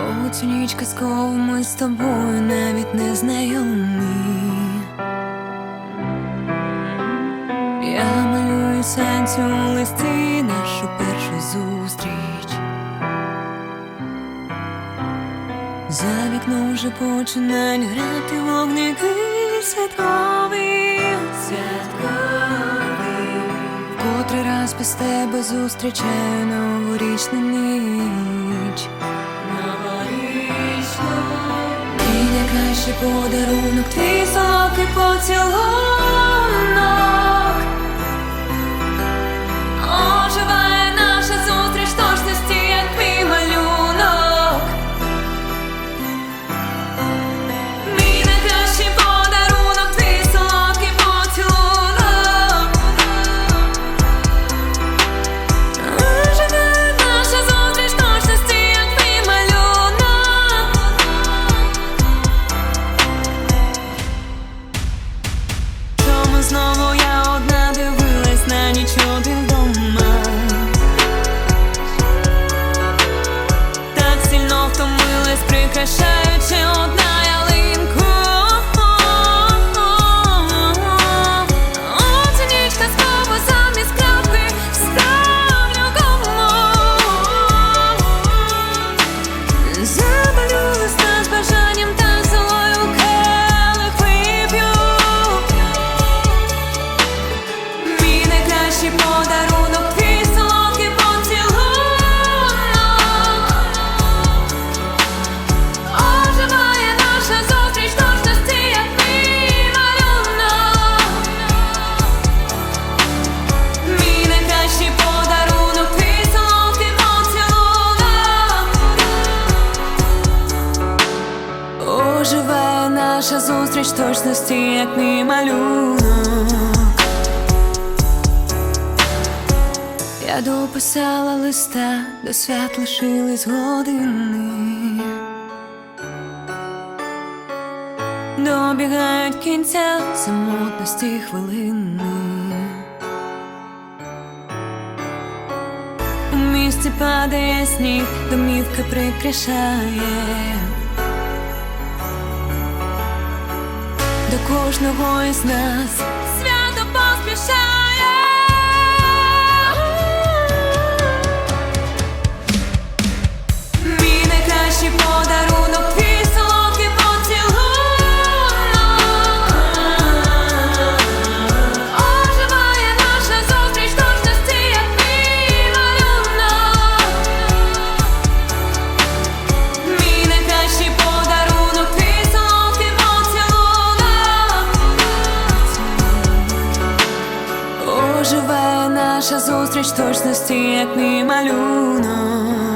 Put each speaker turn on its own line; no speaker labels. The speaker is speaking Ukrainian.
У цю ніч казкову ми з тобою навіть не знайомі. Я малюю сенсі у листи нашу першу зустріч. За вікном вже починають грати вогники святкові, святкові. Котрий раз без тебе зустрічаю новорічну ніч. Найкращий подарунок твій солодкий поцілунок. confesar. Наша зустріч точності, як мій малюнок. Я дописала листа, до свят лишились години. Добігають кінця самотності хвилини. У місті падає сніг, домівка прикрашає. До кожного із нас наша зустріч точності, як мій малюнок.